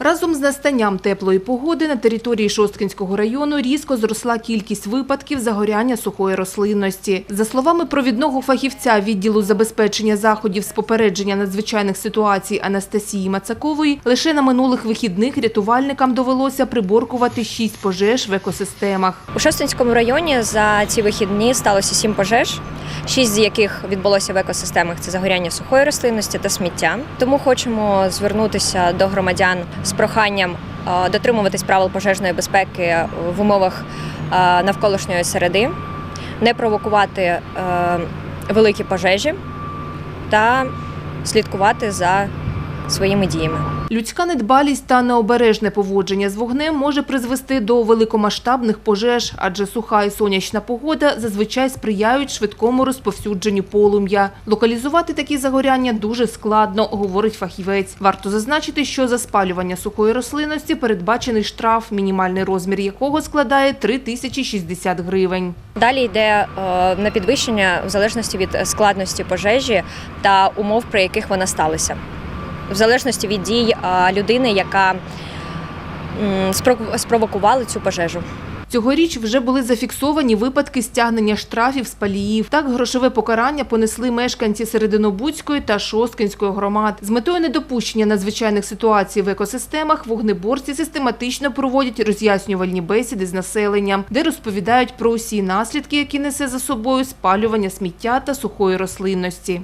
Разом з настанням теплої погоди на території Шосткинського району різко зросла кількість випадків загоряння сухої рослинності. За словами провідного фахівця відділу забезпечення заходів з попередження надзвичайних ситуацій Анастасії Мацакової, лише на минулих вихідних рятувальникам довелося приборкувати шість пожеж в екосистемах. У Шостинському районі за ці вихідні сталося сім пожеж, шість з яких відбулося в екосистемах це загоряння сухої рослинності та сміття. Тому хочемо звернутися до громадян з проханням е, дотримуватись правил пожежної безпеки в умовах е, навколишньої середи, не провокувати е, великі пожежі та слідкувати за своїми діями. Людська недбалість та необережне поводження з вогнем може призвести до великомасштабних пожеж, адже суха і сонячна погода зазвичай сприяють швидкому розповсюдженню полум'я. Локалізувати такі загоряння дуже складно, говорить фахівець. Варто зазначити, що за спалювання сухої рослинності передбачений штраф, мінімальний розмір якого складає 3060 гривень. Далі йде е, на підвищення в залежності від складності пожежі та умов, при яких вона сталася. В залежності від дій людини, яка спровокувала цю пожежу. Цьогоріч вже були зафіксовані випадки стягнення штрафів з паліїв. Так, грошове покарання понесли мешканці Серединобудської та Шосткинської громад. З метою недопущення надзвичайних ситуацій в екосистемах вогнеборці систематично проводять роз'яснювальні бесіди з населенням, де розповідають про усі наслідки, які несе за собою спалювання сміття та сухої рослинності.